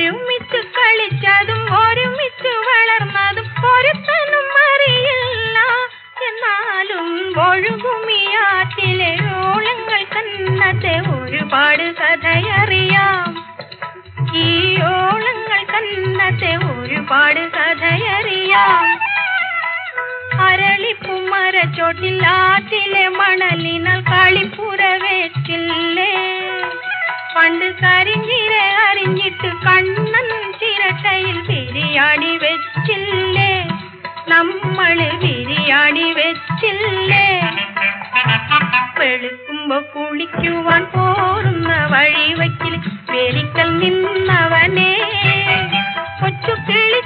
ഒരുമിച്ച് കളിച്ചതും ഒരുമിച്ച് വളർന്നതും ഒരുത്തനും അറിയില്ല. എന്നാലും ഒഴുകുമിയാറ്റിലെ ഓളങ്ങൾ കന്നത്തെ ഒരുപാട് കഥയറിയാം. ഈ ഓളങ്ങൾ കന്നത്തെ ഒരുപാട് കഥയറിയാം. അരളിപ്പുമരച്ചോട്ടിൽ ആറ്റിലെ മണലിനാൽ കളിപ്പുറവേറ്റില്ലേ പണ്ട് കരിഞ്ഞിര അറിഞ്ഞിട്ട് വെളുക്കുമ്പോ കുളിക്കുവാൻ പോരുന്ന വഴി വയ്ക്കിൽ വേലിക്കൽ നിന്നവനെ. കൊച്ചു കിളി